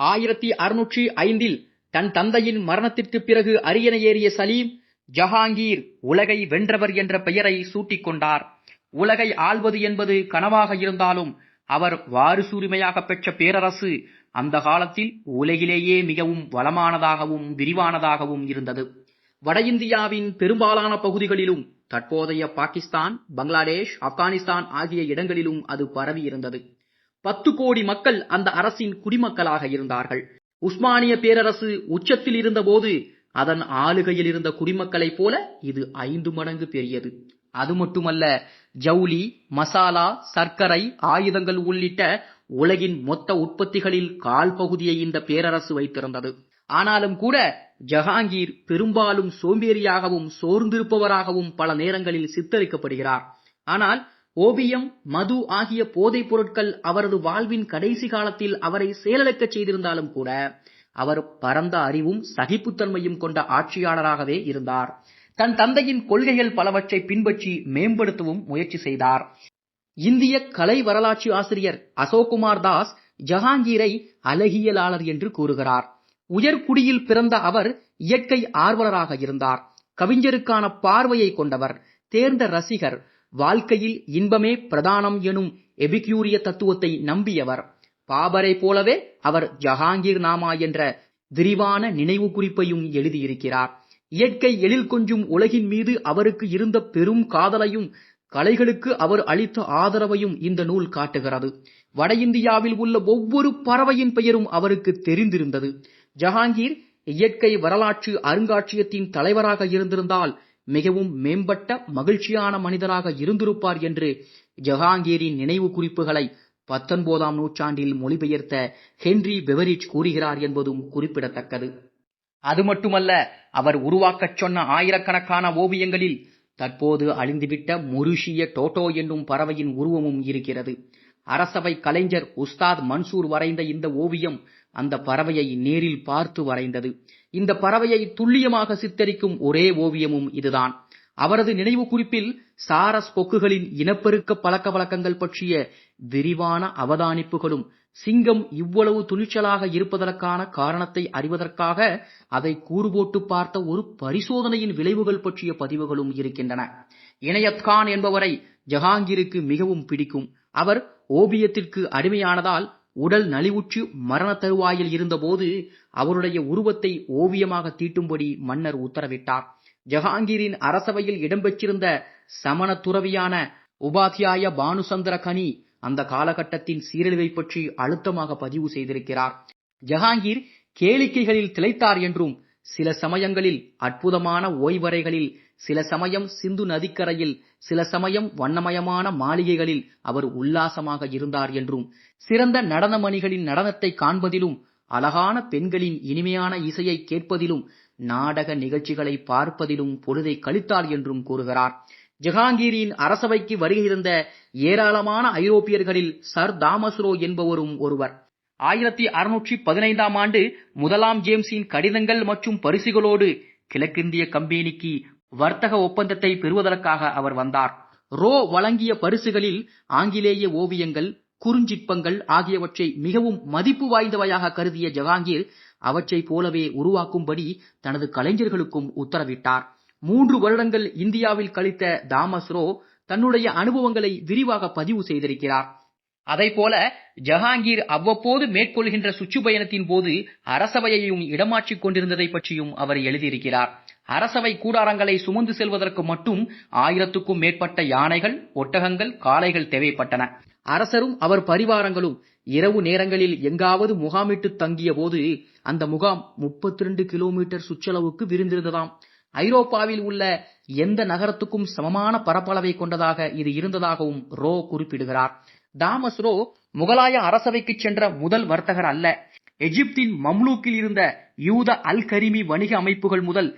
ஆயிரத்தி அறுநூற்றி ஐந்தில் தன் தந்தையின் மரணத்திற்குப் பிறகு அரியணை ஏறிய சலீம் ஜஹாங்கீர் உலகை வென்றவர் என்ற பெயரை சூட்டிக் கொண்டார். உலகை ஆள்வது என்பது கனவாக இருந்தாலும் அவர் வாரிசுரிமையாக பெற்ற பேரரசு அந்த காலத்தில் உலகிலேயே மிகவும் வளமானதாகவும் விரிவானதாகவும் இருந்தது. வட இந்தியாவின் பெரும்பாலான பகுதிகளிலும் தற்போதைய பாகிஸ்தான் பங்களாதேஷ் ஆப்கானிஸ்தான் ஆகிய இடங்களிலும் அது பரவி இருந்தது பத்து கோடி மக்கள் அந்த அரசின் குடிமக்களாக இருந்தார்கள். உஸ்மானிய பேரரசு உச்சத்தில் இருந்தபோது அதன் ஆளுகையில் இருந்த குடிமக்களைப் போல இது ஐந்து மடங்கு பெரியது. அது மட்டுமல்ல ஜவுளி மசாலா சர்க்கரை ஆயுதங்கள் உள்ளிட்ட உலகின் மொத்த உற்பத்திகளில் கால் பகுதியை இந்த பேரரசு வைத்திருந்தது. ஆனாலும் கூட ஜஹாங்கீர் பெரும்பாலும் சோம்பேறியாகவும் சோர்ந்திருப்பவராகவும் பல நேரங்களில் சித்தரிக்கப்படுகிறார். ஆனால் ஓபியம் மது ஆகிய போதைப் பொருட்கள் அவரது வாழ்வின் கடைசி காலத்தில் அவரை செயலிழக்கச் செய்திருந்தாலும் கூட அவர் பரந்த அறிவும் சகிப்புத்தன்மையும் கொண்ட ஆட்சியாளராகவே இருந்தார். தன் தந்தையின் கொள்கைகள் பலவற்றை பின்பற்றி மேம்படுத்தவும் முயற்சி செய்தார். இந்திய கலை வரலாற்று ஆசிரியர் அசோக்குமார் தாஸ் ஜஹாங்கீரை அழகியலாளர் என்று கூறுகிறார். உயர்குடியில் பிறந்த அவர் இயற்கை ஆர்வலராக இருந்தார். கவிஞருக்கான பார்வையை கொண்டவர். தேர்ந்த ரசிகர். வாழ்க்கையில் இன்பமே பிரதானம் எனும் எபிக்யூரிய தத்துவத்தை நம்பியவர். பாபரை போலவே அவர் ஜஹாங்கீர் நாமா என்ற விரிவான நினைவு குறிப்பையும் எழுதியிருக்கிறார். இயற்கை எழில் கொஞ்சும் உலகின் மீது அவருக்கு இருந்த பெரும் காதலையும் கலைகளுக்கு அவர் அளித்த ஆதரவையும் இந்த நூல் காட்டுகிறது. வட இந்தியாவில் உள்ள ஒவ்வொரு பறவையின் பெயரும் அவருக்கு தெரிந்திருந்தது. ஜஹாங்கீர் இயற்கை வரலாற்று அருங்காட்சியகத்தின் தலைவராக இருந்திருந்தால் மிகவும் மேம்பட்ட மகிழ்ச்சியான மனிதராக இருந்திருப்பார் என்று ஜஹாங்கீரின் நினைவு குறிப்புகளை பத்தொன்பதாம் நூற்றாண்டில் மொழிபெயர்த்த ஹென்றி பெவரிச் கூறுகிறார் என்பதும் குறிப்பிடத்தக்கது. அது மட்டுமல்ல அவர் உருவாக்கச் சொன்ன ஆயிரக்கணக்கான ஓவியங்களில் தற்போது அழிந்துவிட்ட மொரிஷிய டோட்டோ என்னும் பறவையின் உருவமும் இருக்கிறது. அரசவை கலைஞர் உஸ்தாத் மன்சூர் வரைந்த இந்த ஓவியம் அந்த பறவையை நேரில் பார்த்து வரைந்தது. இந்த பறவையை துல்லியமாக சித்தரிக்கும் ஒரே ஓவியமும் இதுதான். அவரது நினைவு குறிப்பில் சாரஸ் கொக்குகளின் இனப்பெருக்க பழக்க வழக்கங்கள் பற்றிய விரிவான அவதானிப்புகளும் சிங்கம் இவ்வளவு துணிச்சலாக இருப்பதற்கான காரணத்தை அறிவதற்காக அதை கூறுபோட்டு பார்த்த ஒரு பரிசோதனையின் விளைவுகள் பற்றிய பதிவுகளும் இருக்கின்றன. இணையத் கான் என்பவரை ஜஹாங்கீருக்கு மிகவும் பிடிக்கும். அவர் ஓவியத்திற்கு அடிமையானதால் உடல் நலிவுற்று மரண தருவாயில் இருந்தபோது அவருடைய உருவத்தை ஓவியமாக தீட்டும்படி மன்னர் உத்தரவிட்டார். ஜஹாங்கீரின் அரசவையில் இடம்பெற்றிருந்த சமண துறவியான உபாத்தியாய பானுசந்திர கனி அந்த காலகட்டத்தின் சீரழிவை பற்றி அழுத்தமாக பதிவு செய்திருக்கிறார். ஜஹாங்கீர் கேளிக்கைகளில் திளைத்தார் என்றும் சில சமயங்களில் அற்புதமான ஓய்வறைகளில் சில சமயம் சிந்து நதிக்கரையில் சில சமயம் வண்ணமயமான மாளிகைகளில் அவர் உல்லாசமாக இருந்தார் என்றும் சிறந்த நடனமணிகளின் நடனத்தை காண்பதிலும் அழகான பெண்களின் இனிமையான இசையை கேட்பதிலும் நாடக நிகழ்ச்சிகளை பார்ப்பதிலும் பொழுதை கழித்தார் என்றும் கூறுகிறார். ஜஹாங்கீரின் அரசவைக்கு வருகை ஏராளமான ஐரோப்பியர்களில் சர் தாமஸ்ரோ என்பவரும் ஒருவர். ஆயிரத்தி அறுநூற்றி பதினைந்தாம் ஆண்டு முதலாம் ஜேம்ஸின் கடிதங்கள் மற்றும் பரிசுகளோடு கிழக்கிந்திய கம்பெனிக்கு வர்த்தக ஒப்பந்தத்தை பெறுவதற்காக அவர் வந்தார். ரோ வழங்கிய பரிசுகளில் ஆங்கிலேய ஓவியங்கள் குறுஞ்சிற்பங்கள் ஆகியவற்றை மிகவும் மதிப்பு வாய்ந்தவையாக கருதிய ஜஹாங்கீர் அவற்றைப் போலவே உருவாக்கும்படி தனது கலைஞர்களுக்கும் உத்தரவிட்டார். மூன்று வருடங்கள் இந்தியாவில் கழித்த தாமஸ் ரோ தன்னுடைய அனுபவங்களை விரிவாக பதிவு செய்திருக்கிறார். அதைப்போல ஜஹாங்கீர் அவ்வப்போது மேற்கொள்கின்ற சுற்றுப்பயணத்தின் போது அரசவையையும் இடமாற்றிக் கொண்டிருந்ததை பற்றியும் அவர் எழுதியிருக்கிறார். அரசவை கூடாரங்களை சுமந்து செல்வதற்கு மட்டும் ஆயிரத்துக்கும் மேற்பட்ட யானைகள் ஒட்டகங்கள் காளைகள் தேவைப்பட்டன. அரசரும் அவர் பரிவாரங்களும் இரவு நேரங்களில் எங்காவது முகாமிட்டு தங்கிய போது அந்த முகாம் முப்பத்தி ரெண்டு கிலோமீட்டர் சுற்றளவுக்கு விரிந்திருந்ததாம். ஐரோப்பாவில் உள்ள எந்த நகரத்துக்கும் சமமான பரப்பளவை கொண்டதாக இது இருந்ததாகவும் ரோ குறிப்பிடுகிறார். தாமஸ் ரோ முகலாய அரசவைக்கு சென்ற முதல் வர்த்தகர் அல்ல. எகிப்தின் மம்லூக்கில் இருந்த யூத அல் கரிமி வணிக அமைப்புகள் முதல்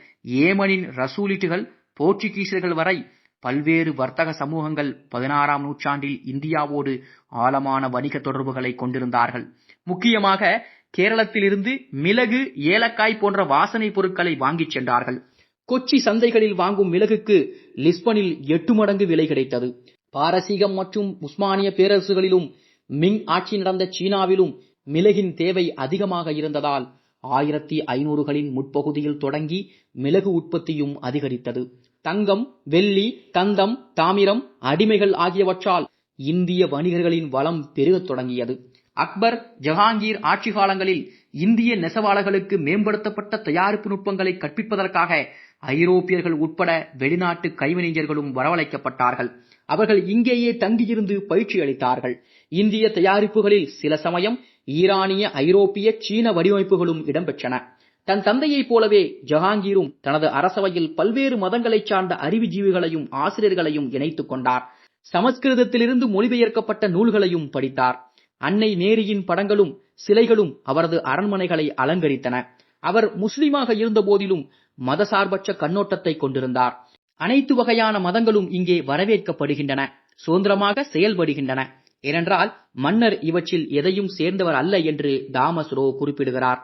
ஏமனின் ரசூலிட்டுகள் போர்ச்சுகீசியர்கள் வரை பல்வேறு வர்த்தக சமூகங்கள் பதினாறாம் நூற்றாண்டில் இந்தியாவோடு ஆழமான வணிக தொடர்புகளை கொண்டிருந்தார்கள். முக்கியமாக கேரளத்திலிருந்து மிளகு ஏலக்காய் போன்ற வாசனை பொருட்களை வாங்கிச் சென்றார்கள். கொச்சி சந்தைகளில் வாங்கும் மிளகுக்கு லிஸ்பனில் எட்டு மடங்கு விலை கிடைத்தது. பாரசீகம் மற்றும் உஸ்மானிய பேரரசுகளிலும் மிங் ஆட்சி நடந்த சீனாவிலும் மிளகின் தேவை அதிகமாக இருந்ததால் ஆயிரத்தி ஐநூறுகளின் முற்பகுதியில் தொடங்கி மிளகு உற்பத்தியும் அதிகரித்தது. தங்கம் வெள்ளி தந்தம் தாமிரம் அடிமைகள் ஆகியவற்றால் இந்திய வணிகர்களின் வளம் பெருகத் தொடங்கியது. அக்பர் ஜஹாங்கீர் ஆட்சி காலங்களில் இந்திய நெசவாளர்களுக்கு மேம்படுத்தப்பட்ட தயாரிப்பு நுட்பங்களை கற்பிப்பதற்காக ஐரோப்பியர்கள் உட்பட வெளிநாட்டு கைவினைஞர்களும் வரவழைக்கப்பட்டார்கள். அவர்கள் இங்கேயே தங்கியிருந்து பயிற்சி அளித்தார்கள். இந்திய தயாரிப்புகளில் சில சமயம் ஈரானிய ஐரோப்பிய சீன வடிவமைப்புகளும் இடம்பெற்றன. தன் தந்தையைப் போலவே ஜஹாங்கீரும் தனது அரசவையில் பல்வேறு மதங்களைச் சார்ந்த அறிவுஜீவிகளையும் ஆசிரியர்களையும் இணைத்துக் கொண்டார். சமஸ்கிருதத்திலிருந்து மொழிபெயர்க்கப்பட்ட நூல்களையும் படித்தார். அன்னை நேரியின் படங்களும் சிலைகளும் அவரது அரண்மனைகளை அலங்கரித்தன. அவர் முஸ்லிமாக இருந்த போதிலும் மதசார்பற்ற கண்ணோட்டத்தை கொண்டிருந்தார். அனைத்து வகையான மதங்களும் இங்கே வரவேற்கப்படுகின்றன. சுதந்திரமாக செயல்படுகின்றன. ஏனென்றால் மன்னர் இவற்றில் எதையும் சேர்ந்தவர் அல்ல என்று தாமஸ் ரோ குறிப்பிடுகிறார்.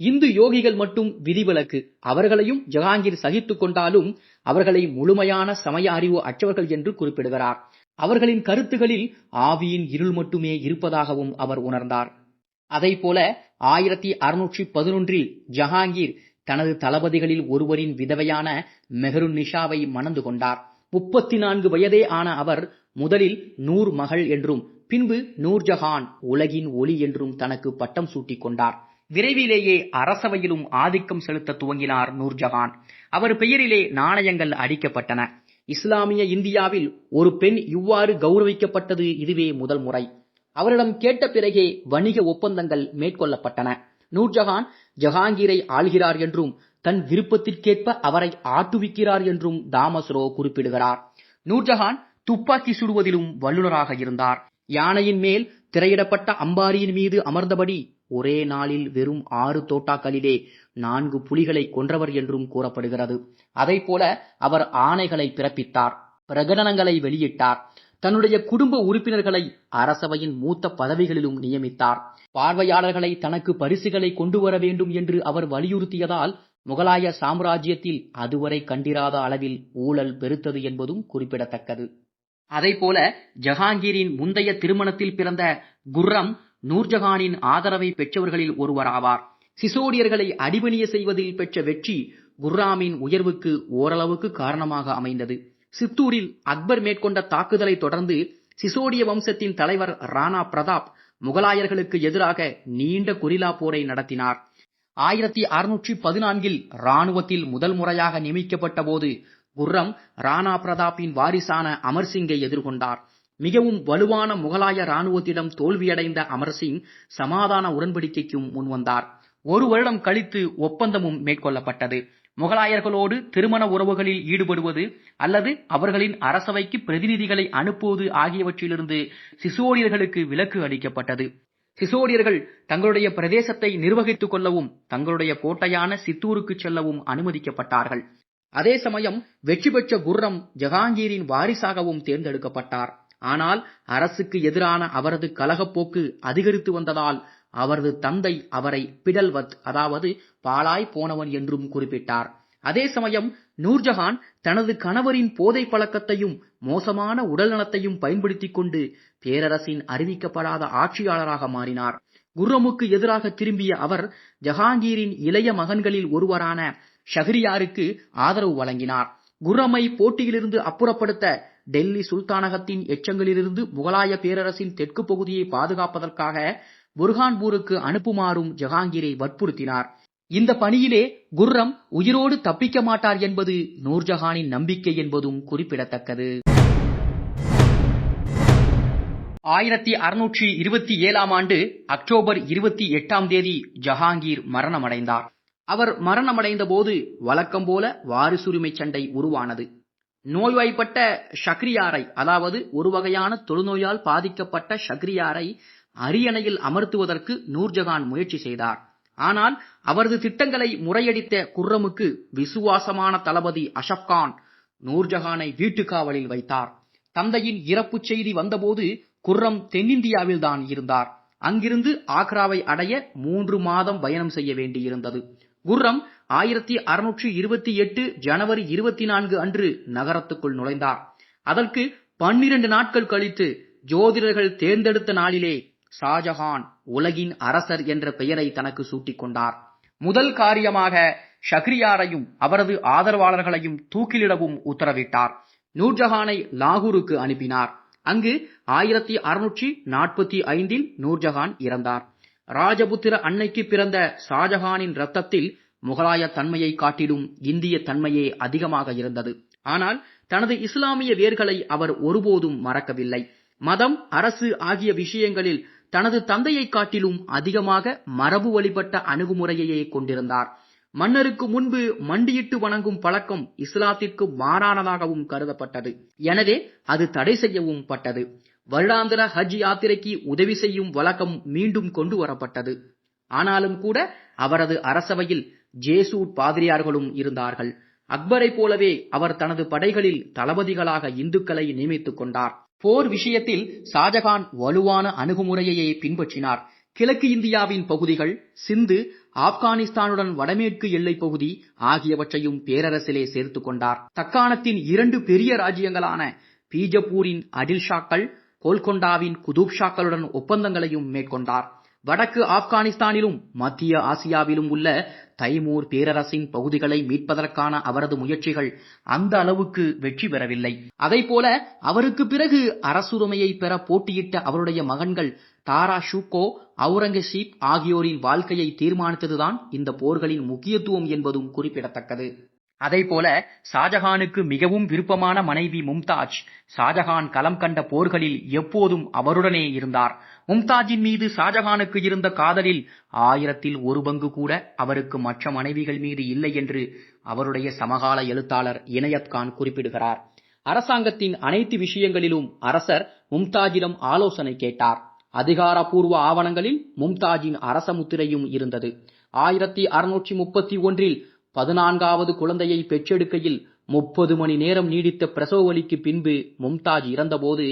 இந்து யோகிகள் மட்டும் விதிவிலக்கு. அவர்களையும் ஜஹாங்கீர் சகித்துக் கொண்டாலும் அவர்களை முழுமையான சமய அறிவு அற்றவர்கள் என்று குறிப்பிடுகிறார். அவர்களின் கருத்துகளில் ஆவியின் இருள் மட்டுமே இருப்பதாகவும் அவர் உணர்ந்தார். அதை போல ஆயிரத்தி அறுநூற்றி பதினொன்றில் ஜஹாங்கீர் தனது தளபதிகளில் ஒருவரின் விதவையான மெஹருன் நிஷாவை மணந்து கொண்டார். முப்பத்தி நான்கு வயதே ஆன அவர் முதலில் நூர் மகள் என்றும் பின்பு நூர்ஜஹான் உலகின் ஒளி என்றும் தனக்கு பட்டம் சூட்டிக் கொண்டார். விரைவிலேயே அரசவையிலும் ஆதிக்கம் செலுத்த துவங்கினார் நூர்ஜஹான். அவர் பெயரிலே நாணயங்கள் அடிக்கப்பட்டன. இஸ்லாமிய இந்தியாவில் ஒரு பெண் இவ்வாறு கௌரவிக்கப்பட்டது இதுவே முதல் முறை. அவரிடம் கேட்ட பிறகே வணிக ஒப்பந்தங்கள் மேற்கொள்ளப்பட்டன. நூர்ஜஹான் ஜஹாங்கீரை ஆள்கிறார் என்றும் தன் விருப்பத்திற்கேற்ப அவரை ஆட்டுவிக்கிறார் என்றும் தாமஸ்ரோ குறிப்பிடுகிறார். நூர்ஜஹான் துப்பாக்கி சுடுவதிலும் வல்லுநராக இருந்தார். யானையின் மேல் திரையிடப்பட்ட அம்பாரியின் மீது அமர்ந்தபடி ஒரே நாளில் வெறும் ஆறு தோட்டாக்களிலே நான்கு புலிகளை கொன்றவர் என்றும் கூறப்படுகிறது. அதை போல அவர் ஆணைகளை பிறப்பித்தார் பிரகடனங்களை வெளியிட்டார் தன்னுடைய குடும்ப உறுப்பினர்களை அரசவையின் மூத்த பதவிகளிலும் நியமித்தார். பார்வையாளர்களை தனக்கு பரிசுகளை கொண்டு வர வேண்டும் என்று அவர் வலியுறுத்தியதால் முகலாய சாம்ராஜ்யத்தில் அதுவரை கண்டிராத அளவில் ஊழல் பெருத்தது என்பதும் குறிப்பிடத்தக்கது. அதைப்போல ஜஹாங்கீரின் முந்தைய திருமணத்தில் பிறந்த குர்ரம் நூர்ஜஹானின் ஆதரவை பெற்றவர்களில் ஒருவராவார். சிசோடியர்களை அடிபணிய செய்வதில் பெற்ற வெற்றி குர்ராமின் உயர்வுக்கு ஓரளவுக்கு காரணமாக அமைந்தது. சித்தூரில் அக்பர் மேற்கொண்ட தாக்குதலை தொடர்ந்து சிசோடிய வம்சத்தின் தலைவர் ராணா பிரதாப் முகலாயர்களுக்கு எதிராக நீண்ட கொரில்லா போரை நடத்தினார். ஆயிரத்தி அறுநூற்றி பதினான்கில் ராணுவத்தில் முதல் முறையாக நியமிக்கப்பட்ட போது குர்ரம் ராணா பிரதாப்பின் வாரிசான அமர்சிங்கை எதிர்கொண்டார். மிகவும் வலுவான முகலாய ராணுவத்திடம் தோல்வியடைந்த அமர்சிங் சமாதான உடன்படிக்கைக்கும் முன்வந்தார். ஒரு வருடம் கழித்து ஒப்பந்தமும் மேற்கொள்ளப்பட்டது. முகலாயர்களோடு திருமண உறவுகளில் ஈடுபடுவது அல்லது அவர்களின் அரசவைக்கு பிரதிநிதிகளை அனுப்புவது ஆகியவற்றிலிருந்து சிசோடியர்களுக்கு விலக்கு அளிக்கப்பட்டது. சிசோடியர்கள் தங்களுடைய பிரதேசத்தை நிர்வகித்துக் கொள்ளவும் தங்களுடைய கோட்டையான சித்தூருக்கு செல்லவும் அனுமதிக்கப்பட்டார்கள். அதே சமயம் வெற்றி பெற்ற குர்ரம் ஜஹாங்கீரின் வாரிசாகவும் தேர்ந்தெடுக்கப்பட்டார். ஆனால் அரசுக்கு எதிரான அவரது கலகப்போக்கு அதிகரித்து வந்ததால் அவரது தந்தை அவரை பிடல்வத் அதாவது பாலாய் போனவன் என்றும் குறிப்பிட்டார். அதே சமயம் நூர்ஜஹான் தனது கணவரின் போதை பழக்கத்தையும் மோசமான உடல்நலத்தையும் பயன்படுத்திக் கொண்டு பேரரசின் அறிவிக்கப்படாத ஆட்சியாளராக மாறினார். குர்ரமுக்கு எதிராக திரும்பிய அவர் ஜஹாங்கீரின் இளைய மகன்களில் ஒருவரான ஷஹரியாருக்கு ஆதரவு வழங்கினார். குர்ரமை போட்டியிலிருந்து அப்புறப்படுத்த டெல்லி சுல்தானகத்தின் எச்சங்களிலிருந்து முகலாய பேரரசின் தெற்கு பகுதியை பாதுகாப்பதற்காக புர்ஹான்பூருக்கு அனுப்புமாறும் ஜஹாங்கீரை வற்புறுத்தினார். இந்த பணியிலே குர்ரம் உயிரோடு தப்பிக்க மாட்டார் என்பது நூர்ஜஹானின் நம்பிக்கை என்பதும் குறிப்பிடத்தக்கது. ஆயிரத்தி அறுநூற்றி இருபத்தி ஏழாம் ஆண்டு அக்டோபர் இருபத்தி எட்டாம் தேதி ஜஹாங்கீர் மரணமடைந்தார். அவர் மரணமடைந்த போது வழக்கம் போல வாரிசுரிமை சண்டை உருவானது. நோய்வாய்ப்பட்ட ஷக்ரியாரை அதாவது ஒரு வகையான தொழுநோயால் பாதிக்கப்பட்ட ஷக்ரியாரை அரியணையில் அமர்த்துவதற்கு நூர்ஜஹான் முயற்சி செய்தார். ஆனால் அவரது திட்டங்களை முறையடித்த குர்ரமுக்கு விசுவாசமான தளபதி அஷப்கான் நூர்ஜஹானை வீட்டுக்காவலில் வைத்தார். தந்தையின் இறப்புச் செய்தி வந்தபோது குர்ரம் தென்னிந்தியாவில் தான் இருந்தார். அங்கிருந்து ஆக்ராவை அடைய மூன்று மாதம் பயணம் செய்ய வேண்டியிருந்தது. குர்ரம் ஆயிரத்தி அறுநூற்றி இருபத்தி எட்டு ஜனவரி இருபத்தி நான்கு அன்று நகரத்துக்குள் நுழைந்தார். அதற்கு பன்னிரண்டு நாட்கள் கழித்து ஜோதிடர்கள் தேர்ந்தெடுத்த நாளிலே ஷாஜஹான் உலகின் அரசர் என்ற பெயரை தனக்கு சூட்டிக் கொண்டார். முதல் காரியமாக ஷக்ரியாரையும் அவரது ஆதரவாளர்களையும் தூக்கிலிடவும் உத்தரவிட்டார். நூர்ஜஹானை லாகூருக்கு அனுப்பினார். அங்கு ஆயிரத்தி அறுநூற்றி நாற்பத்தி ஐந்தில் நூர்ஜஹான் இறந்தார். ராஜபுத்திர அன்னைக்கு பிறந்த ஷாஜஹானின் ரத்தத்தில் முகலாய தன்மையை காட்டிலும் இந்திய தன்மையே அதிகமாக இருந்தது. ஆனால் தனது இஸ்லாமிய வேர்களை அவர் ஒருபோதும் மறக்கவில்லை. மதம் அரசு ஆகிய விஷயங்களில் தனது தந்தையை காட்டிலும் அதிகமாக மரபு வழிபட்ட அணுகுமுறையையே கொண்டிருந்தார். மன்னருக்கு முன்பு மண்டியிட்டு வணங்கும் பழக்கம் இஸ்லாத்திற்கு மாறானதாகவும் கருதப்பட்டது. எனவே அது தடை செய்யவும் பட்டது. வருடாந்திர ஹஜ் யாத்திரைக்கு உதவி செய்யும் வழக்கம் மீண்டும் கொண்டு வரப்பட்டது. ஆனாலும் கூட அவரது அரசவையில் ஜேசூட் பாதிரியார்களும் இருந்தார்கள். அக்பரை போலவே அவர் தனது படைகளில் தளபதிகளாக இந்துக்களை நியமித்துக் கொண்டார். போர் விஷயத்தில் ஷாஜகான் வலுவான அணுகுமுறையையே பின்பற்றினார். கிழக்கு இந்தியாவின் பகுதிகள் சிந்து ஆப்கானிஸ்தானுடன் வடமேற்கு எல்லைப் பகுதி ஆகியவற்றையும் பேரரசிலே சேர்த்துக் கொண்டார். தக்காணத்தின் இரண்டு பெரிய ராஜ்யங்களான பீஜப்பூரின் அடில்ஷாக்கள் கோல்கொண்டாவின் குதுப்ஷாக்களுடன் ஒப்பந்தங்களையும் மேற்கொண்டார். வடக்கு ஆப்கானிஸ்தானிலும் மத்திய ஆசியாவிலும் உள்ள தைமூர் பேரரசின் பகுதிகளை மீட்பதற்கான அவரது முயற்சிகள் அந்த அளவுக்கு வெற்றி பெறவில்லை. அதைப்போல அவருக்கு பிறகு அரசுரிமையை பெற போட்டியிட்ட அவருடைய மகன்கள் தாரா ஷூகோ அவுரங்கசீப் ஆகியோரின் வாழ்க்கையை தீர்மானித்ததுதான் இந்த போர்களின் முக்கியத்துவம் என்பதும் குறிப்பிடத்தக்கது. அதைப்போல ஷாஜஹானுக்கு மிகவும் விருப்பமான மனைவி மும்தாஜ். ஷாஜஹான் களம் கண்ட போர்களில் எப்போதும் அவருடனே இருந்தார். மும்தாஜின் மீது ஷாஜஹானுக்கு இருந்த காதலில் ஆயிரத்தில் ஒரு பங்கு கூட அவருக்கு மற்ற மனைவிகள் மீது இல்லை என்று அவருடைய சமகால எழுத்தாளர் இனயத் கான் குறிப்பிடுகிறார். அரசாங்கத்தின் அனைத்து விஷயங்களிலும் அரசர் மும்தாஜிடம் ஆலோசனை கேட்டார். அதிகாரப்பூர்வ ஆவணங்களில் மும்தாஜின் அரச முத்திரையும் இருந்தது. ஆயிரத்தி அறுநூற்றி முப்பத்தி ஒன்றில் பதினான்காவது குழந்தையை பெற்றெடுக்கையில் முப்பது மணி நேரம் நீடித்த பிரசவ வலிக்கு பின்பு மும்தாஜ் இறந்தபோது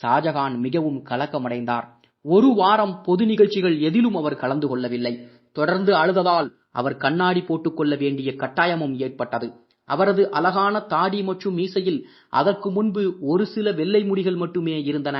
ஷாஜகான் மிகவும் கலக்கமடைந்தார். ஒரு வாரம் பொது நிகழ்ச்சிகள் எதிலும் அவர் கலந்து கொள்ளவில்லை. தொடர்ந்து அழுததால் அவர் கண்ணாடி போட்டுக்கொள்ள வேண்டிய கட்டாயமும் ஏற்பட்டது. அவரது அழகான தாடி மற்றும் மீசையில் அதற்கு முன்பு ஒரு சில வெள்ளை முடிகள் மட்டுமே இருந்தன.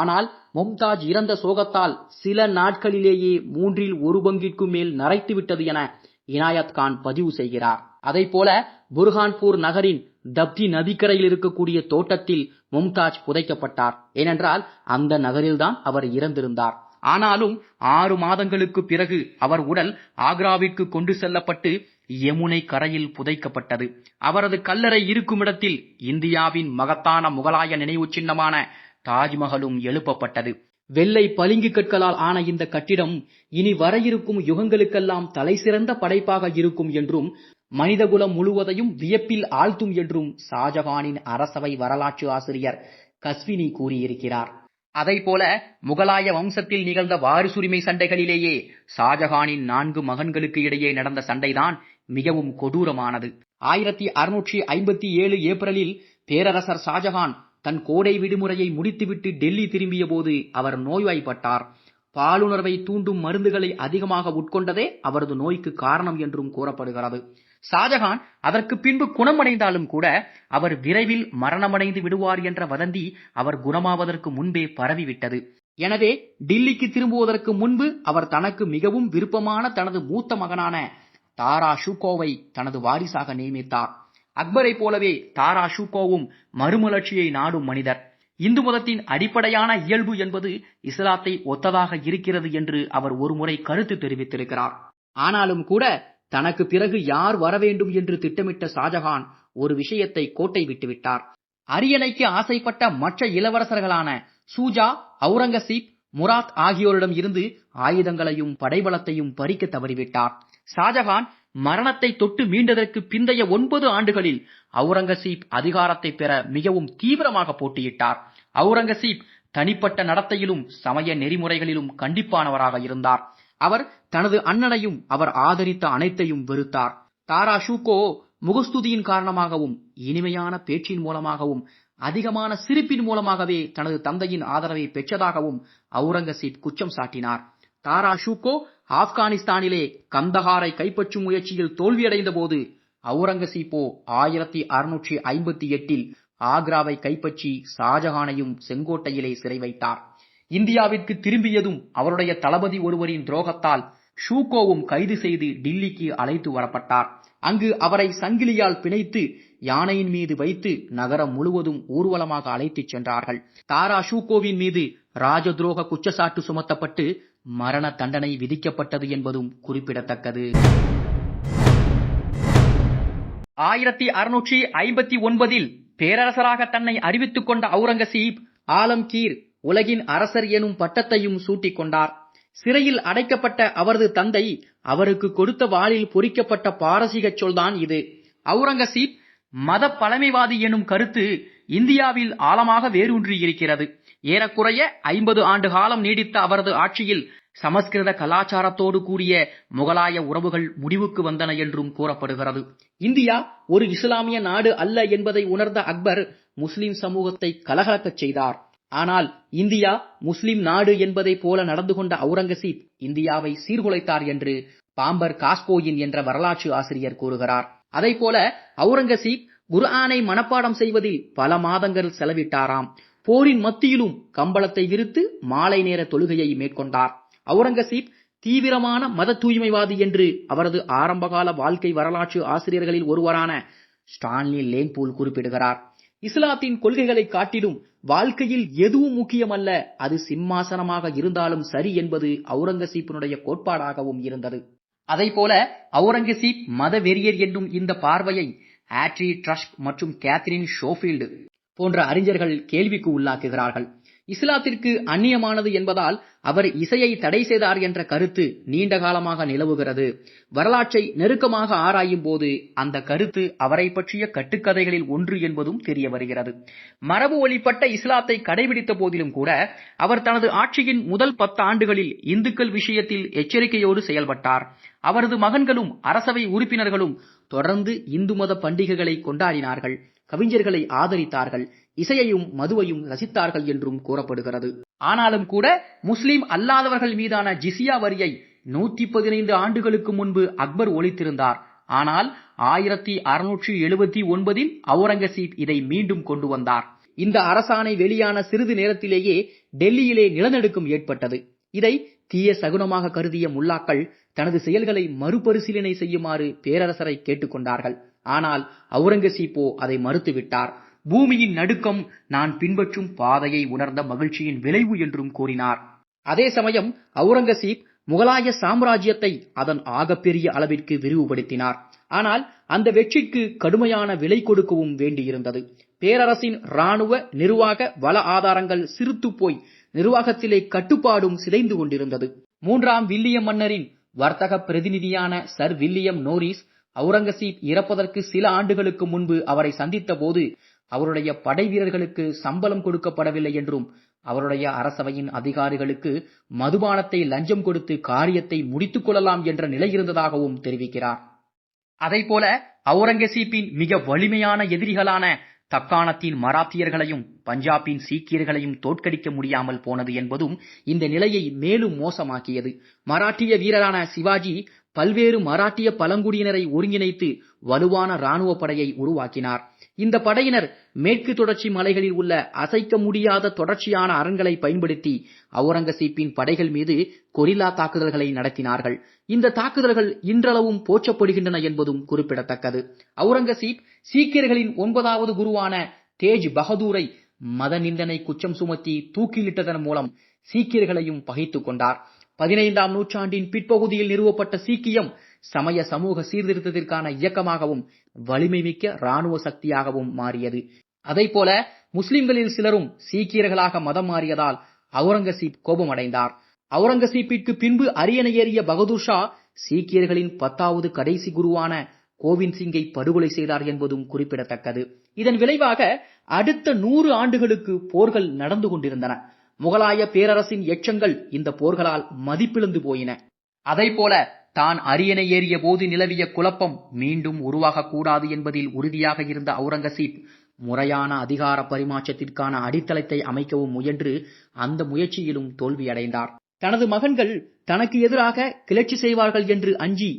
ஆனால் மும்தாஜ் இறந்த சோகத்தால் சில நாட்களிலேயே மூன்றில் ஒரு பங்கிற்கு மேல் நரைத்து விட்டது என இனாயத் கான் பதிவு செய்கிறார். அதைப்போல புர்ஹான்பூர் நகரின் தப்தி நதிக்கரையில் இருக்கக்கூடிய தோட்டத்தில் மும்தாஜ் புதைக்கப்பட்டார். ஏனென்றால் அந்த நகரில்தான் அவர் இறந்திருந்தார். ஆனாலும் ஆறு மாதங்களுக்கு பிறகு அவர் உடல் ஆக்ராவிற்கு கொண்டு செல்லப்பட்டு யமுனை கரையில் புதைக்கப்பட்டது. அவரது கல்லறை இருக்குமிடத்தில் இந்தியாவின் மகத்தான முகலாய நினைவு சின்னமான தாஜ்மஹலும் எழுப்பப்பட்டது. வெள்ளை பளிங்கு கற்களால் ஆன இந்த கட்டிடம் இனி வர இருக்கும் யுகங்களுக்கெல்லாம் தலைசிறந்த படைப்பாக இருக்கும் என்றும் மனிதகுலம் முழுவதையும் வியப்பில் ஆழ்த்தும் என்றும் ஷாஜகானின் அரசவை வரலாற்று ஆசிரியர் கஸ்வினி கூறியிருக்கிறார். அதைப்போல முகலாய வம்சத்தில் நிகழ்ந்த வாரிசுரிமை சண்டைகளிலேயே ஷாஜகானின் நான்கு மகன்களுக்கு இடையே நடந்த சண்டைதான் மிகவும் கொடூரமானது. ஆயிரத்தி அறுநூற்றி ஐம்பத்தி ஏழு ஏப்ரலில் பேரரசர் ஷாஜகான் தன் கோடை விடுமுறையை முடித்துவிட்டு டெல்லி திரும்பிய போது அவர் நோய்வாய்ப்பட்டார். பாலுணர்வை தூண்டும் மருந்துகளை அதிகமாக உட்கொண்டதே அவரது நோய்க்கு காரணம் என்றும் கூறப்படுகிறது. ஷாஜகான் அதற்கு பின்பு குணமடைந்தாலும் கூட அவர் விரைவில் மரணமடைந்து விடுவார் என்ற வதந்தி அவர் குணமாவதற்கு முன்பே பரவிவிட்டது. எனவே டில்லிக்கு திரும்புவதற்கு முன்பு அவர் தனக்கு மிகவும் விருப்பமான தனது மூத்த மகனான தாரா ஷூகோவை தனது வாரிசாக நியமித்தார். அக்பரை போலவே தாரா ஷூகோவும் மறுமலர்ச்சியை நாடும் மனிதர். இந்து மதத்தின் அடிப்படையான இயல்பு என்பது இஸ்லாத்தை ஒத்ததாக இருக்கிறது என்று அவர் ஒருமுறை கருத்து தெரிவித்திருக்கிறார். ஆனாலும் கூட தனக்கு பிறகு யார் வர வேண்டும் என்று திட்டமிட்ட ஷாஜகான் ஒரு விஷயத்தை கோட்டை விட்டுவிட்டார் அரியணைக்கு ஆசைப்பட்ட மற்ற இளவரசர்களான சூஜா அவுரங்கசீப் முராத் ஆகியோரிடம் இருந்து ஆயுதங்களையும் படைபலத்தையும் பறிக்க தவறிவிட்டார். ஷாஜகான் மரணத்தை தொட்டு மீண்டதற்கு பிந்தைய ஒன்பது ஆண்டுகளில் அவுரங்கசீப் அதிகாரத்தை பெற மிகவும் தீவிரமாக போட்டியிட்டார். அவுரங்கசீப் தனிப்பட்ட நடத்தையிலும் சமய நெறிமுறைகளிலும் கண்டிப்பானவராக இருந்தார். அவர் தனது அண்ணனையும் அவர் ஆதரித்த அனைத்தையும் வெறுத்தார். தாரா ஷூகோ முகஸ்துதியின் காரணமாகவும் இனிமையான பேச்சின் மூலமாகவும் அதிகமான சிரிப்பின் மூலமாகவே தனது தந்தையின் ஆதரவை பெற்றதாகவும் அவுரங்கசீப் குற்றம் சாட்டினார். தாரா ஷூகோ ஆப்கானிஸ்தானிலே கந்தஹாரை கைப்பற்றும் முயற்சியில் தோல்வியடைந்த போது அவுரங்கசீப்போ ஆயிரத்தி அறுநூற்றி ஐம்பத்தி எட்டில் ஆக்ராவை கைப்பற்றி ஷாஜஹானையும் செங்கோட்டையிலே சிறை வைத்தார். இந்தியாவிற்கு திரும்பியதும் அவருடைய தளபதி ஒருவரின் துரோகத்தால் ஷூகோவும் கைது செய்து டில்லிக்கு அழைத்து வரப்பட்டார். அங்கு அவரை சங்கிலியால் பிணைத்து யானையின் மீது வைத்து நகரம் முழுவதும் ஊர்வலமாக அழைத்துச் சென்றார்கள். தாரா ஷூகோவின் மீது ராஜ துரோக குற்றச்சாட்டு சுமத்தப்பட்டு மரண தண்டனை விதிக்கப்பட்டது என்பதும் குறிப்பிடத்தக்கது. ஆயிரத்தி அறுநூற்றி ஐம்பத்தி ஒன்பதில் பேரரசராக தன்னை அறிவித்துக் கொண்ட அவுரங்கசீப் ஆலம்கீர் உலகின் அரசர் எனும் பட்டத்தையும் சூட்டிக் கொண்டார். சிறையில் அடைக்கப்பட்ட அவரது தந்தை அவருக்கு கொடுத்த வாளில் பொறிக்கப்பட்ட பாரசீக சொல்தான் இது. அவுரங்கசீப் மத பழமைவாதி எனும் கருத்து இந்தியாவில் ஆழமாக வேரூன்றி இருக்கிறது ஏறக்குறைய ஐம்பது ஆண்டு காலம் நீடித்த அவரது ஆட்சியில் சமஸ்கிருத கலாச்சாரத்தோடு கூடிய முகலாய உறவுகள் முடிவுக்கு வந்தன என்றும் கூறப்படுகிறது. இந்தியா ஒரு இஸ்லாமிய நாடு அல்ல என்பதை உணர்ந்த அக்பர் முஸ்லிம் சமூகத்தை கலகலக்கச் செய்தார். ஆனால் இந்தியா முஸ்லிம் நாடு என்பதை போல நடந்து கொண்ட அவுரங்கசீப் இந்தியாவை சீர்குலைத்தார் என்று பாம்பர் காஸ்கோயின் என்ற வரலாற்று ஆசிரியர் கூறுகிறார். அதை போல அவுரங்கசீப் குர்ஆனை மனப்பாடம் செய்வதில் பல மாதங்கள் செலவிட்டாராம். போரின் மத்தியிலும் கம்பளத்தை விரித்து மாலை நேர தொழுகையை மேற்கொண்டார். அவுரங்கசீப் தீவிரமான மத தூய்மைவாதி என்று அவரது ஆரம்பகால வாழ்க்கை வரலாற்று ஆசிரியர்களில் ஒருவரான ஸ்டான்லி லேன்பூல் குறிப்பிடுகிறார். இஸ்லாத்தின் கொள்கைகளை காட்டிலும் வாழ்க்கையில் எதுவும் முக்கியமல்ல அது சிம்மாசனமாக இருந்தாலும் சரி என்பது அவுரங்கசீப்பினுடைய கோட்பாடாகவும் இருந்தது. போல அவுரங்கசீப் மத வெறியர் என்னும் இந்த பார்வையை ஆட்ரி ட்ரஸ்க் மற்றும் கேத்ரின் ஷோஃபீல்டு போன்ற அறிஞர்கள் கேள்விக்கு உள்ளாக்குகிறார்கள். இஸ்லாத்திற்கு அந்நியமானது என்பதால் அவர் இசையை தடை செய்தார் என்ற கருத்து நீண்ட காலமாக நிலவுகிறது. வரலாற்றை நெருக்கமாக ஆராயும் போது அந்த கருத்து அவரை பற்றிய கட்டுக்கதைகளில் ஒன்று என்பதும் தெரிய வருகிறது. மரபு ஒளிப்பட்ட இஸ்லாத்தை கடைபிடித்த போதிலும் கூட அவர் தனது ஆட்சியின் முதல் பத்து ஆண்டுகளில் இந்துக்கள் விஷயத்தில் எச்சரிக்கையோடு செயல்பட்டார். அவரது மகன்களும் அரசவை உறுப்பினர்களும் தொடர்ந்து இந்து மத பண்டிகைகளை கொண்டாடினார்கள். கவிஞர்களை ஆதரித்தார்கள் இசையையும் மதுவையும் ரசித்தார்கள் என்றும் கூறப்படுகிறது. ஆனாலும் கூட முஸ்லிம் அல்லாதவர்கள் மீதான ஜிசியா வரியை நூத்தி பதினைந்து ஆண்டுகளுக்கு முன்பு அக்பர் ஒழித்திருந்தார். ஆனால் ஆயிரத்தி அறுநூற்றி எழுபத்தி ஒன்பதில் அவுரங்கசீப் இதை மீண்டும் கொண்டு வந்தார். இந்த அரசாணை வெளியான சிறிது நேரத்திலேயே டெல்லியிலே நிலநடுக்கம் ஏற்பட்டது. இதை தீய சகுனமாக கருதிய முல்லாக்கள் தனது செயல்களை மறுபரிசீலனை செய்யுமாறு பேரரசரை கேட்டுக்கொண்டார்கள். ஆனால் அவுரங்கசீப்போ அதை மறுத்துவிட்டார். பூமியின் நடுக்கம் நான் பின்பற்றும் பாதையை உணர்ந்த மகிழ்ச்சியின் விளைவு என்றும் கூறினார். அதே சமயம் அவுரங்கசீப் முகலாய சாம்ராஜ்யத்தை அதன் ஆகப்பெரிய அளவிற்கு விரிவுபடுத்தினார். ஆனால் அந்த வெற்றிக்கு கடுமையான விலை கொடுக்கவும் வேண்டியிருந்தது. பேரரசின் ராணுவ நிர்வாக வள ஆதாரங்கள் சிறுத்து போய் நிர்வாகத்திலே கட்டுப்பாடும் சிதைந்து கொண்டிருந்தது. மூன்றாம் வில்லியம் மன்னரின் வர்த்தக பிரதிநிதியான சர் வில்லியம் நோரிஸ் அவுரங்கசீப் இறப்பதற்கு சில ஆண்டுகளுக்கு முன்பு அவரை சந்தித்த போது அவருடைய படை வீரர்களுக்கு சம்பளம் கொடுக்கப்படவில்லை என்றும் அவருடைய அரசவையின் அதிகாரிகளுக்கு மதுபானத்தை லஞ்சம் கொடுத்து காரியத்தை முடித்துக் கொள்ளலாம் என்ற நிலை இருந்ததாகவும் தெரிவிக்கிறார். அதைப்போல அவுரங்கசீப்பின் மிக வலிமையான எதிரிகளான தக்காணத்தின் மராத்தியர்களையும் பஞ்சாபின் சீக்கியர்களையும் தோற்கடிக்க முடியாமல் போனது என்பதும் இந்த நிலையை மேலும் மோசமாக்கியது. மராட்டிய வீரரான சிவாஜி பல்வேறு மராட்டிய பழங்குடியினரை ஒருங்கிணைத்து வலுவான இராணுவ படையை உருவாக்கினார். இந்த படையினர் மேற்கு தொடர்ச்சி மலைகளில் உள்ள அசைக்க முடியாத தொடர்ச்சியான அரண்களை பயன்படுத்தி அவுரங்கசீப்பின் படைகள் மீது கொரில்லா தாக்குதல்களை நடத்தினார்கள். இந்த தாக்குதல்கள் இன்றளவும் போற்றப்படுகின்றன என்பதும் குறிப்பிடத்தக்கது. அவுரங்கசீப் சீக்கியர்களின் ஒன்பதாவது குருவான தேஜ் பகதூரை மத நிந்தனை குற்றம் சுமத்தி தூக்கிலிட்டதன் மூலம் சீக்கியர்களையும் பகைத்துக் கொண்டார். பதினைந்தாம் நூற்றாண்டின் பிற்பகுதியில் நிறுவப்பட்ட சீக்கியம் சமய சமூக சீர்திருத்தத்திற்கான இயக்கமாகவும் வலிமை மிக்க இராணுவ சக்தியாகவும் மாறியது. போல முஸ்லிம்களில் சிலரும் சீக்கியர்களாக மதம் மாறியதால் அவுரங்கசீப் கோபமடைந்தார். அவுரங்கசீப்பிற்கு பின்பு அரியணை ஏறிய பகதூர் ஷா சீக்கியர்களின் பத்தாவது கடைசி குருவான கோவிந்த் சிங்கை படுகொலை செய்தார் என்பதும் குறிப்பிடத்தக்கது. இதன் விளைவாக அடுத்த நூறு ஆண்டுகளுக்கு போர்கள் நடந்து கொண்டிருந்தன. முகலாய பேரரசின் எச்சங்கள் இந்த போர்களால் மதிப்பிழந்து போயின. அதைப்போல தான் அரியணை ஏறிய போது நிலவிய குழப்பம் மீண்டும் உருவாகக்கூடாது என்பதில் உறுதியாக இருந்த அவுரங்கசீப் முறையான அதிகார பரிமாற்றத்திற்கான அடித்தளத்தை அமைக்கவும் முயன்று அந்த முயற்சியிலும் தோல்வியடைந்தார். தனது மகன்கள் தனக்கு எதிராக கிளர்ச்சி செய்வார்கள் என்று அஞ்சி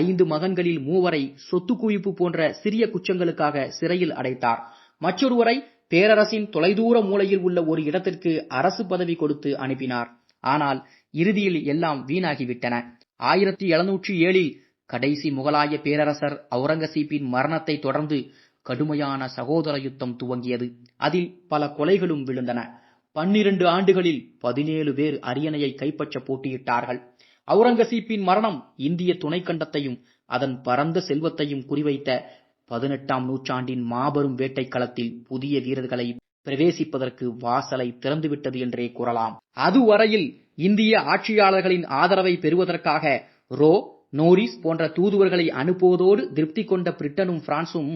ஐந்து மகன்களில் மூவரை சொத்து குவிப்பு போன்ற சிறிய குற்றங்களுக்காக சிறையில் அடைத்தார். மற்றொருவரை பேரரசின் தொலைதூர மூலையில் உள்ள ஒரு இடத்திற்கு அரசு பதவி கொடுத்து அனுப்பினார். ஆனால் இறுதியில் எல்லாம் வீணாகிவிட்டன. ஆயிரத்தி எழுநூற்றி ஏழில் கடைசி முகலாய பேரரசர் அவுரங்கசீப்பின் மரணத்தை தொடர்ந்து கடுமையான சகோதர யுத்தம் துவங்கியது. அதில் பல கொலைகளும் விழுந்தன. பன்னிரண்டு ஆண்டுகளில் பதினேழு பேர் அரியணையை கைப்பற்ற போட்டியிட்டார்கள். அவுரங்கசீப்பின் மரணம் இந்திய துணைக்கண்டத்தையும் அதன் பரந்த செல்வத்தையும் குறிவைத்த பதினெட்டாம் நூற்றாண்டின் மாபெரும் வேட்டைக் களத்தில் புதிய வீரர்களை பிரவேசிப்பதற்கு வாசலை திறந்துவிட்டது என்றே கூறலாம். அதுவரையில் இந்திய ஆட்சியாளர்களின் ஆதரவை பெறுவதற்காக ரோ நோரிஸ் போன்ற தூதுவர்களை அனுப்புவதோடு திருப்தி கொண்ட பிரிட்டனும் பிரான்சும்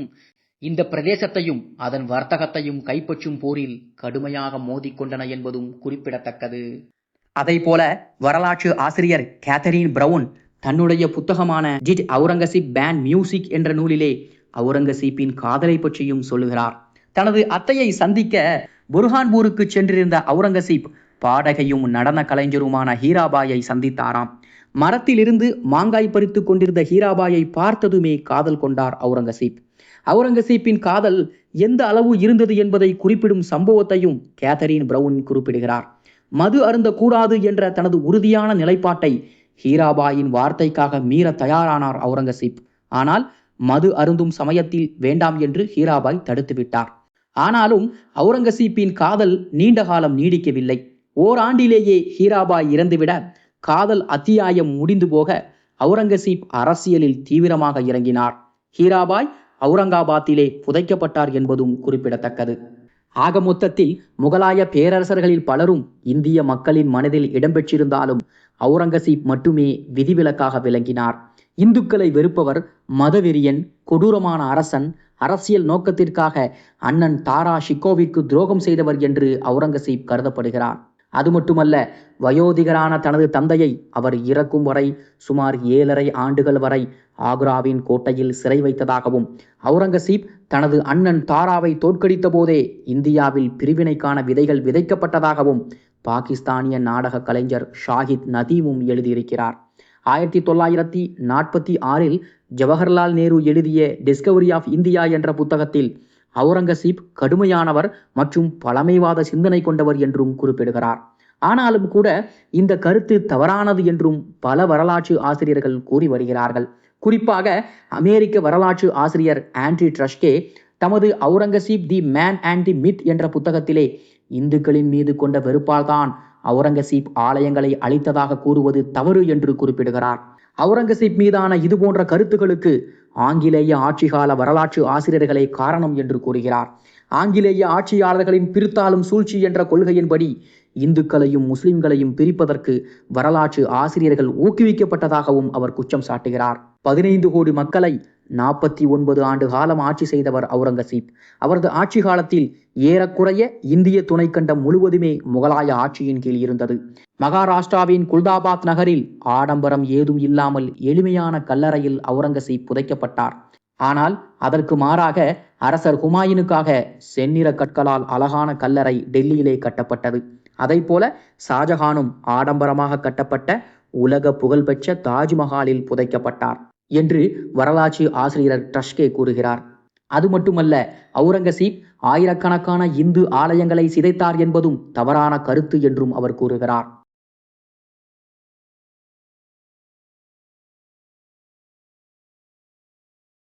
இந்த பிரதேசத்தையும் அதன் வர்த்தகத்தையும் கைப்பற்றும் போரில் கடுமையாக மோதிக்கொண்டன என்பதும் குறிப்பிடத்தக்கது. அதைப்போல வரலாற்று ஆசிரியர் கேத்தரின் பிரவுன் தன்னுடைய புத்தகமான டிட் அவுரங்கசீப் பேண்ட் மியூசிக் என்ற நூலிலே அவுரங்கசீப்பின் காதலை பற்றியும் சொல்லுகிறார். தனது அத்தையை சந்திக்க புர்ஹான்பூருக்கு சென்றிருந்த அவுரங்கசீப் பாடகையும் நடன கலைஞருமான ஹீராபாயை சந்தித்தாராம். மரத்திலிருந்து மாங்காய் பறித்து கொண்டிருந்த ஹீராபாயை பார்த்ததுமே காதல் கொண்டார் அவுரங்கசீப். அவுரங்கசீப்பின் காதல் எந்த அளவு இருந்தது என்பதை குறிப்பிடும் சம்பவத்தையும் கேத்தரின் பிரவுன் குறிப்பிடுகிறார். மது அருந்த கூடாது என்ற தனது உறுதியான நிலைப்பாட்டை ஹீராபாயின் வார்த்தைக்காக மீற தயாரானார் அவுரங்கசீப். ஆனால் மது அருந்தும் சமயத்தில் வேண்டாம் என்று ஹீராபாய் தடுத்துவிட்டார். ஆனாலும் அவுரங்கசீப்பின் காதல் நீண்ட காலம் நீடிக்கவில்லை. ஓராண்டிலேயே ஹீராபாய் இறந்துவிட காதல் அத்தியாயம் முடிந்து போக அவுரங்கசீப் அரசியலில் தீவிரமாக இறங்கினார். ஹீராபாய் அவுரங்காபாத்திலே புதைக்கப்பட்டார் என்பதும் குறிப்பிடத்தக்கது. ஆக மொத்தத்தில் முகலாய பேரரசர்களில் பலரும் இந்திய மக்களின் மனதில் இடம்பெற்றிருந்தாலும் அவுரங்கசீப் மட்டுமே விதிவிலக்காக விளங்கினார். இந்துக்களை வெறுப்பவர் மதவெறியன் கொடூரமான அரசன் அரசியல் நோக்கத்திற்காக அண்ணன் தாரா ஷிக்கோவிற்கு துரோகம் செய்தவர் என்று அவுரங்கசீப் கருதப்படுகிறார். அது மட்டுமல்ல வயோதிகரான தனது தந்தையை அவர் இறக்கும் வரை சுமார் ஏழரை ஆண்டுகள் வரை ஆக்ராவின் கோட்டையில் சிறை வைத்ததாகவும் அவுரங்கசீப் தனது அண்ணன் தாராவை தோற்கடித்த போதே இந்தியாவில் பிரிவினைக்கான விதைகள் விதைக்கப்பட்டதாகவும் பாகிஸ்தானிய நாடக கலைஞர் ஷாஹித் நதீமும் எழுதியிருக்கிறார். ஆயிரத்தி தொள்ளாயிரத்தி நாற்பத்தி ஆறில் ஜவஹர்லால் நேரு எழுதிய டிஸ்கவரி ஆஃப் இந்தியா என்ற புத்தகத்தில் அவுரங்கசீப் கடுமையானவர் மற்றும் பழமைவாத சிந்தனை கொண்டவர் என்றும் குறிப்பிடுகிறார். ஆனாலும் கூட இந்த கருத்து தவறானது என்றும் பல வரலாற்று ஆசிரியர்கள் கூறி வருகிறார்கள். குறிப்பாக அமெரிக்க வரலாற்று ஆசிரியர் ஆண்ட்ரி ட்ரஷ்கே தமது Aurangzeb the man and the myth என்ற புத்தகத்திலே இந்துக்களின் மீது கொண்ட வெறுப்பால்தான் அவுரங்கசீப் ஆலயங்களை அழித்ததாக கூறுவது தவறு என்று குறிப்பிடுகிறார். அவுரங்கசீப் மீதான இதுபோன்ற கருத்துக்களுக்கு ஆங்கிலேய ஆட்சிகால வரலாற்று ஆசிரியர்களே காரணம் என்று கூறுகிறார். ஆங்கிலேய ஆட்சியாளர்களின் பிரித்தாளும் சூழ்ச்சி என்ற கொள்கையின்படி இந்துக்களையும் முஸ்லிம்களையும் பிரிப்பதற்கு வரலாற்று ஆசிரியர்கள் ஊக்குவிக்கப்பட்டதாகவும் அவர் குற்றம் சாட்டுகிறார். பதினைந்து கோடி மக்களை நாற்பத்தி ஒன்பது ஆண்டு காலம் ஆட்சி செய்தவர் அவுரங்கசீப். அவரது ஆட்சி காலத்தில் ஏறக்குறைய இந்திய துணைக்கண்டம் முழுவதுமே முகலாய ஆட்சியின் கீழ் இருந்தது. மகாராஷ்டிராவின் குல்தாபாத் நகரில் ஆடம்பரம் ஏதும் இல்லாமல் எளிமையான கல்லறையில் அவுரங்கசீப் புதைக்கப்பட்டார். ஆனால் அதற்கு மாறாக அரசர் ஹுமாயூனுக்காக செந்நிற கற்களால் அழகான கல்லறை டெல்லியிலே கட்டப்பட்டது. அதைப்போல ஷாஜஹானும் ஆடம்பரமாக கட்டப்பட்ட உலக புகழ்பெற்ற தாஜ்மஹாலில் புதைக்கப்பட்டார் என்று வரலாற்று ஆசிரியர் ட்ரஷ்கே கூறுகிறார். அது மட்டுமல்ல அவுரங்கசீப் ஆயிரக்கணக்கான இந்து ஆலயங்களை சிதைத்தார் என்பதும் தவறான கருத்து என்றும் அவர் கூறுகிறார்.